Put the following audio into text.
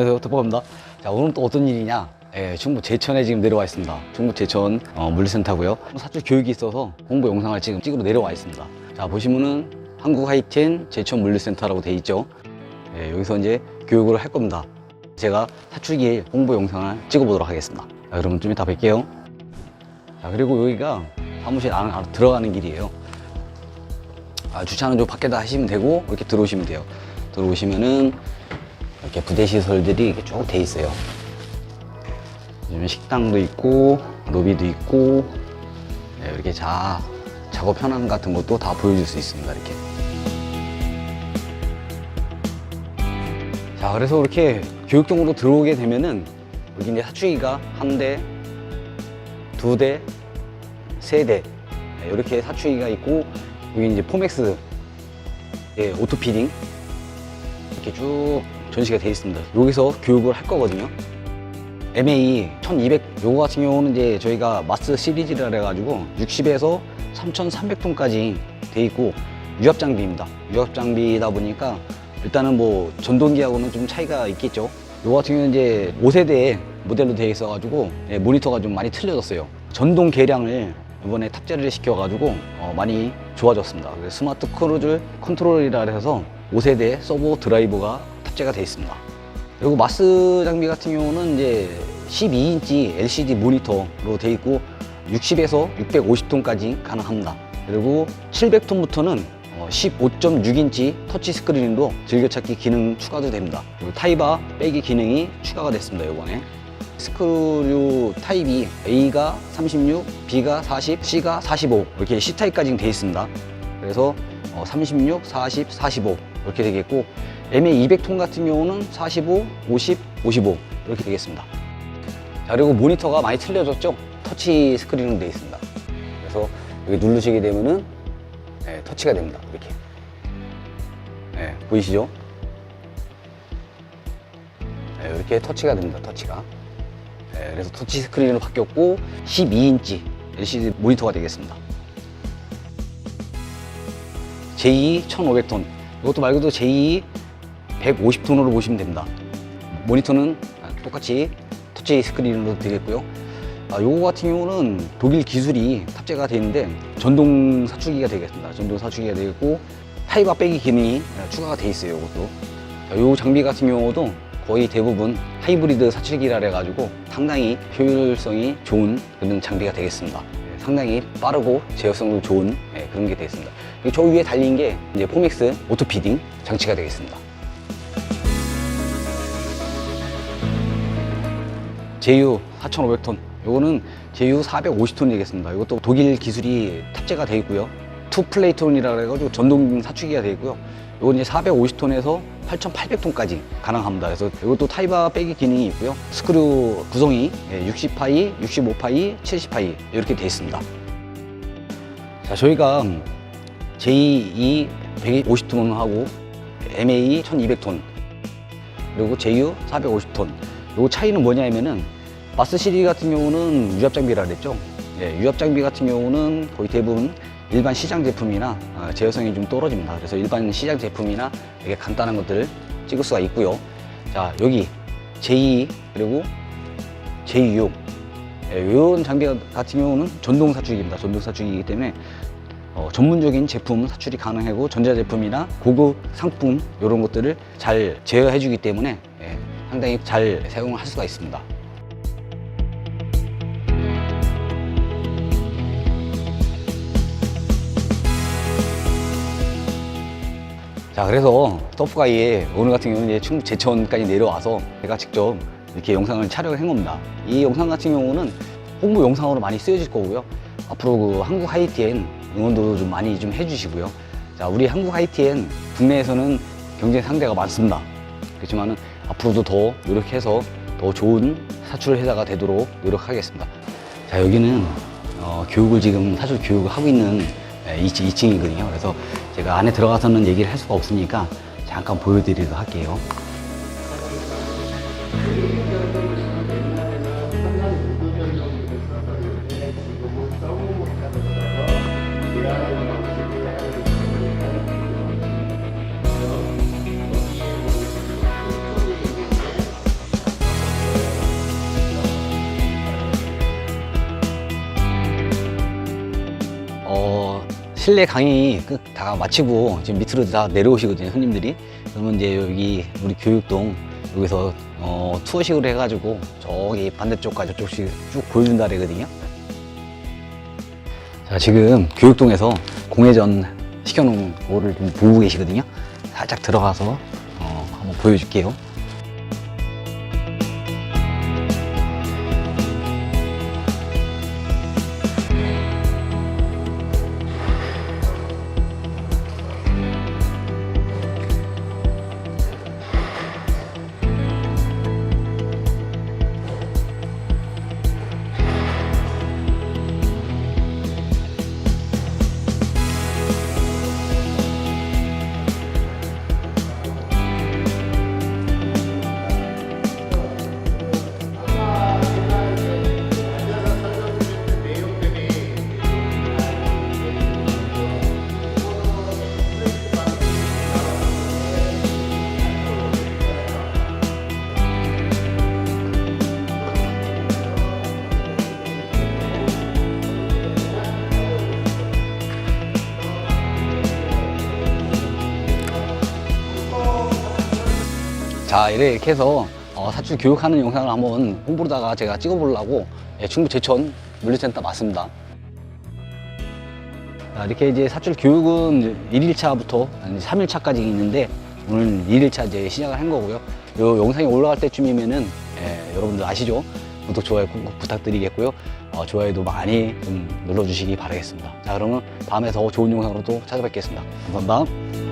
안녕하세요 톱밥입니다. 자 오늘 또 어떤 일이냐? 예, 충북 제천에 지금 내려와 있습니다. 충북 제천 어, 물리센터고요. 사출 교육이 있어서 홍보 영상을 지금 찍으러 내려와 있습니다. 자 보시면은 한국 하이텐 제천 물리센터라고 돼 있죠? 예, 여기서 이제 교육을 할 겁니다. 제가 사출기 홍보 영상을 찍어보도록 하겠습니다. 자 그러면 좀 이따 뵐게요. 자 그리고 여기가 사무실 안, 안 들어가는 길이에요. 아, 주차는 좀 밖에다 하시면 되고 이렇게 들어오시면 돼요. 들어오시면은 이렇게 부대 시설들이 이렇게 쭉 돼 있어요. 요즘 식당도 있고 로비도 있고 네, 이렇게 자 작업 현황 같은 것도 다 보여줄 수 있습니다. 이렇게. 자 그래서 이렇게 교육동으로 들어오게 되면은 여기 이제 사추기가 한 대, 두 대, 세 대. 네, 이렇게 사추기가 있고 여기 이제 포맥스 예, 오토피딩 이렇게 쭉 전시가 되어 있습니다. 여기서 교육을 할 거거든요. MA 1200 요거 같은 경우는 이제 저희가 마스 시리즈라 해가지고 60에서 3300톤까지 돼 있고 유압 장비입니다. 유압 장비다 보니까 일단은 뭐 전동기하고는 좀 차이가 있겠죠. 요거 같은 경우는 이제 5세대 모델로 되어 있어가지고 예, 모니터가 좀 많이 틀려졌어요. 전동 계량을 이번에 탑재를 시켜가지고 어, 많이 좋아졌습니다. 스마트 크루즈 컨트롤이라 해서 5세대 서버 드라이버가 탑재가 되어 있습니다. 그리고 마스 장비 같은 경우는 이제 12인치 LCD 모니터로 되어 있고 60에서 650톤까지 가능합니다. 그리고 700톤부터는 15.6인치 터치 스크린으로 즐겨찾기 기능 추가도 됩니다. 그리고 타이바 빼기 기능이 추가가 됐습니다. 이번에 스크류 타입이 A가 36, B가 40, C가 45 이렇게 C 타입까지 되어 있습니다. 그래서 어, 36, 40, 45 이렇게 되겠고 MA 200톤 같은 경우는 45, 50, 55 이렇게 되겠습니다. 자 그리고 모니터가 많이 틀려졌죠? 터치 스크린으로 되어 있습니다. 그래서 여기 누르시게 되면은 네, 터치가 됩니다. 이렇게 네, 보이시죠? 네, 이렇게 터치가 됩니다. 터치가 네, 그래서 터치 스크린으로 바뀌었고 12인치 LCD 모니터가 되겠습니다. 제2 1500톤 이것도 말고도 제2 150톤으로 보시면 됩니다. 모니터는 똑같이 터치 스크린으로 되겠고요. 아, 요거 같은 경우는 독일 기술이 탑재가 되어 있는데 전동 사출기가 되겠습니다. 전동 사출기가 되겠고 타이바 빼기 기능이 추가가 되어 있어요. 이것도. 자, 요 장비 같은 경우도 거의 대부분 하이브리드 사출기라 해가지고 상당히 효율성이 좋은 그런 장비가 되겠습니다. 네, 상당히 빠르고 제어성도 좋은 네, 그런 게 되겠습니다. 저 위에 달린 게 이제 포맥스 오토피딩 장치가 되겠습니다. 제유 4,500톤. 요거는 제유 450톤 되겠습니다. 이것도 독일 기술이 탑재가 되어 있고요. 투 플레이톤이라 해가지고 전동 사축기가 되어 있고요. 요건 이제 450톤에서 8,800톤까지 가능합니다. 그래서 이것도 타이바 빼기 기능이 있고요. 스크류 구성이 60파이, 65파이, 70파이 이렇게 되어 있습니다. 자, 저희가 J2 150톤하고 MA 1200톤 그리고 JU 450톤 요 차이는 뭐냐면은 마스 시리즈 같은 경우는 유압 장비라 그랬죠. 예, 유압 장비 같은 경우는 거의 대부분 일반 시장 제품이나 어, 제어성이 좀 떨어집니다. 그래서 일반 시장 제품이나 이렇게 간단한 것들을 찍을 수가 있고요. 자 여기 J2 그리고 J6 예, 이런 장비 같은 경우는 전동 사축입니다. 전동 사축이기 때문에 어, 전문적인 제품 사출이 가능하고 전자제품이나 고급 상품 이런 것들을 잘 제어해 주기 때문에 예, 상당히 잘 사용할 수가 있습니다. 자 그래서 터프가이에 오늘 같은 경우는 이제 충북 제천까지 내려와서 제가 직접 이렇게 영상을 촬영을 한 겁니다. 이 영상 같은 경우는 홍보 영상으로 많이 쓰여질 거고요. 앞으로 그 한국 하이티엔 응원도 좀 많이 좀 해주시고요. 자 우리 한국 하이티엔 국내에서는 경쟁 상대가 많습니다. 그렇지만은 앞으로도 더 노력해서 더 좋은 사출 회사가 되도록 노력하겠습니다. 자 여기는 어, 교육을 지금 사출 교육을 하고 있는 2층, 2층이거든요. 그래서 제가 안에 들어가서는 얘기를 할 수가 없으니까 잠깐 보여드리도록 할게요. 실내 강의 끝다 마치고 지금 밑으로 다 내려오시거든요, 손님들이. 그러면 이제 여기 우리 교육동 여기서 어, 투어식으로 해가지고 저기 반대쪽까지 저쪽씩 쭉 보여준다 그러거든요. 자, 지금 교육동에서 공회전 시켜놓은 거를 좀 보고 계시거든요. 살짝 들어가서 어, 한번 보여줄게요. 자 이렇게 해서 어, 사출 교육하는 영상을 한번 홍보로다가 제가 찍어보려고 예, 충북 제천 물류센터 맞습니다. 자, 이렇게 이제 사출 교육은 1일차부터 3일차까지 있는데 오늘 1일차 이제 시작을 한 거고요. 요 영상이 올라갈 때쯤이면은 예, 여러분들 아시죠? 구독, 좋아요 꼭 부탁드리겠고요. 어, 좋아요도 많이 좀 눌러주시기 바라겠습니다. 자 그러면 다음에 더 좋은 영상으로 또 찾아뵙겠습니다. 감사합니다.